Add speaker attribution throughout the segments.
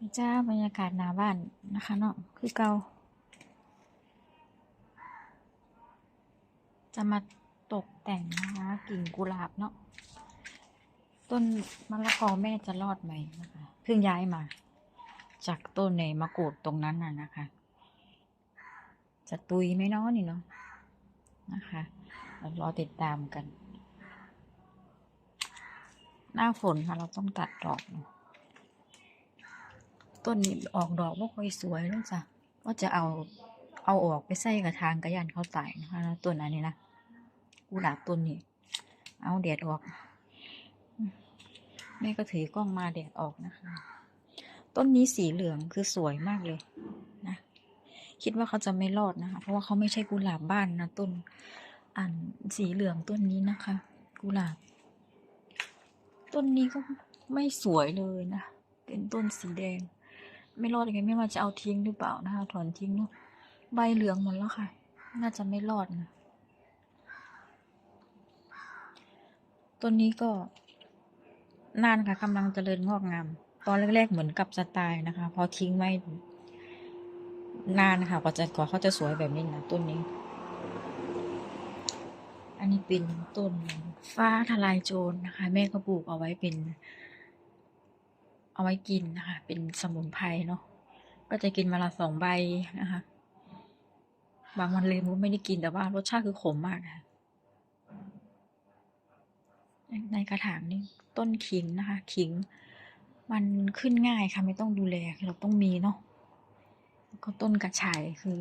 Speaker 1: นี่จ้าบรรยากาศหน้าบ้านนะคะเนาะคือเกาจะมาตกแต่งนะคะกิ่งกุหลาบเนาะต้นมะละกอแม่จะรอดไหมนะคะเพิ่งย้ายมา จากต้นในมะกรูดตรงนั้นน่ะนะคะ จะตุยไหมเนาะนี่เนาะนะคะเรารอติดตามกัน หน้าฝนค่ะเราต้องตัดดอกเนาะ ต้นนี้ออกดอกไม่ค่อยสวยเลยจ้ะก็จะเอาเอาออกไปใส่กระถางกระยันเขาตายนะคะแล้วต้นอันนี้นะกุหลาบต้นนี้เอาแดดออกแม่ก็ถือกล้องมาแดดออกนะคะ ต้นนี้สีเหลืองคือสวยมากเลยนะคิดว่าเขาจะไม่รอดนะคะเพราะว่าเขาไม่ใช่กุหลาบบ้านนะต้นอันสีเหลืองต้นนี้นะคะ กุหลาบ ต้นนี้ก็ไม่สวยเลยนะ เป็นต้นสีแดง ไม่รอดยังไงไม่ว่าจะเอาทิ้งหรือเปล่านะคะถอนทิ้งเนาะใบเหลืองหมดแล้วค่ะ น่าจะไม่รอดนะต้นนี้ก็นานค่ะกำลังเจริญงอกงาม ตอนแรกๆเหมือนกับสไตล์นะคะ พอทิ้งไว้นานค่ะกว่าจะกว่าเขาจะสวยแบบนี้นะต้นนี้ อันนี้เป็นต้นฟ้าทลายโจรนะคะ แม่ก็ปลูกเอาไว้เป็น เอาไว้กินนะคะ เป็นสมุนไพรเนาะ ก็จะกินมาละสองใบนะคะ บางวันลยมันไม่ได้กินแต่ว่ารสชาติคือขมมากค่ะ ในกระถางนี่ต้นขิงนะคะ ขิง มันขึ้นง่ายค่ะ ไม่ต้องดูแลเราต้องมีเนาะแล้วก็ต้นกระชายคือ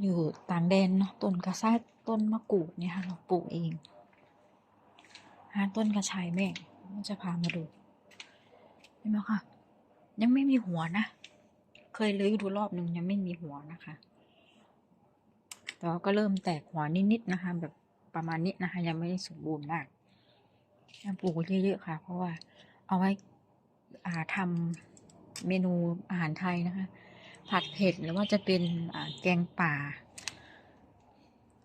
Speaker 1: อยู่ต่างแดนเนาะ ต้นกระซ่าต้นมะกรูดเนี่ยค่ะ เราปลูกเองหาต้นกระชายแม่จะพามาดู เห็นไหมคะยังไม่มีหัวนะ เคยเลื้อยดูรอบหนึ่งยังไม่มีหัวนะคะแต่ว่าก็เริ่มแตกหัวนิดๆนะคะ แบบประมาณนี้นะคะ ยังไม่ได้สมบูรณ์มากยังปลูกเยอะๆค่ะ เพราะว่าเอาไว้อาทำเมนูอาหารไทยนะคะ ผัดเผ็ดหรือว่าจะเป็นแกงป่า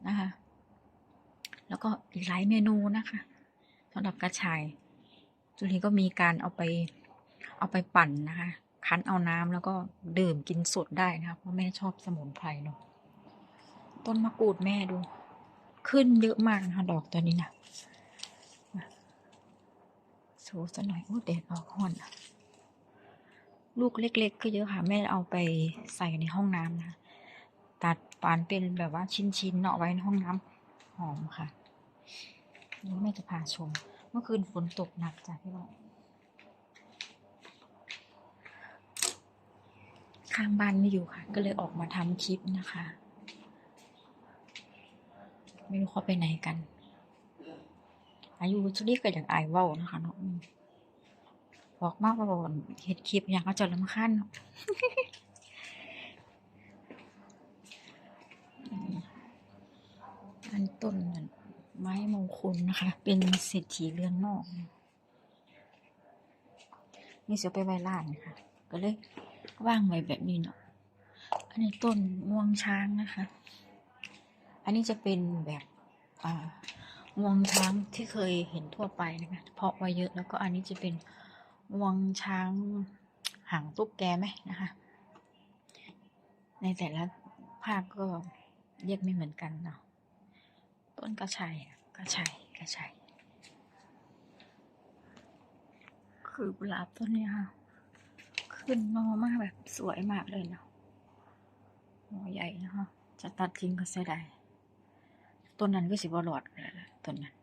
Speaker 1: นะคะ แล้วก็อีกหลายเมนูนะคะสำหรับกระชายจุลีก็มีการเอาไป เอาไปปั่นนะคะ คั้นเอาน้ำแล้วก็ดื่มกินสดได้นะคะเพราะแม่ชอบสมุนไพรเนาะต้นมะกรูดแม่ดู ขึ้นเยอะมากนะคะ ดอกตัวนี้นะโชว์ซะหน่อยโอ้แดดออกห่อนอะลูกเล็ก ๆ ก็เยอะค่ะ แม่เอาไปใส่ในห้องน้ำนะตัดปานเป็นแบบว่าชิ้นๆเนาะไว้ในห้องน้ำหอมค่ะนี่แม่จะพาชม เมื่อคืนฝนตกหนักจ้ะพี่บอก ข้างบ้านไม่อยู่ค่ะ ก็เลยออกมาทำคลิปนะคะ ไม่รู้เขาไปไหนกัน อายุชุดนี้ก็อย่างไอเว้านะคะเนาะอืมบอกมากว่าเฮ็ดคลิปอย่างเขาจะลำคัญเนอันต้นไม้มงคลนะคะ เป็นเศรษฐีเรือนนอก นี่เสียไปไว้ล้านค่ะ ก็เลย ว่างไว้แบบนี้เนาะ อันนี้ต้นงวงช้างนะคะ อันนี้จะเป็นแบบอ่างวงช้างที่เคยเห็นทั่วไปนะคะ เพาะไว้เยอะแล้วก็อันนี้จะเป็นงวงช้างหางตุ๊กแกไหมนะคะ ในแต่ละภาคก็เรียกไม่เหมือนกันเนาะ ต้นกระชายกระชายกระชายคือกุหลาบต้นนี้ค่ะ ขึ้นนอมากแบบสวยมากเลยเนาะหอใหญ่นะคะจะตัดทิ้งก็เสียดายต้นนั้นก็สิบหลอดเลยล่ะต้นนั้น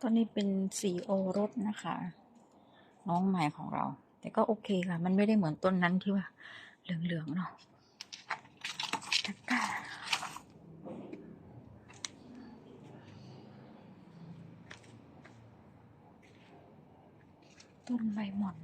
Speaker 1: ต้นนี้เป็นสีโอรสนะคะ น้องใหม่ของเรา แต่ก็โอเคค่ะ มันไม่ได้เหมือนต้นนั้นที่ว่าเหลืองๆเนาะตะกร้า ต้นใบหม่อน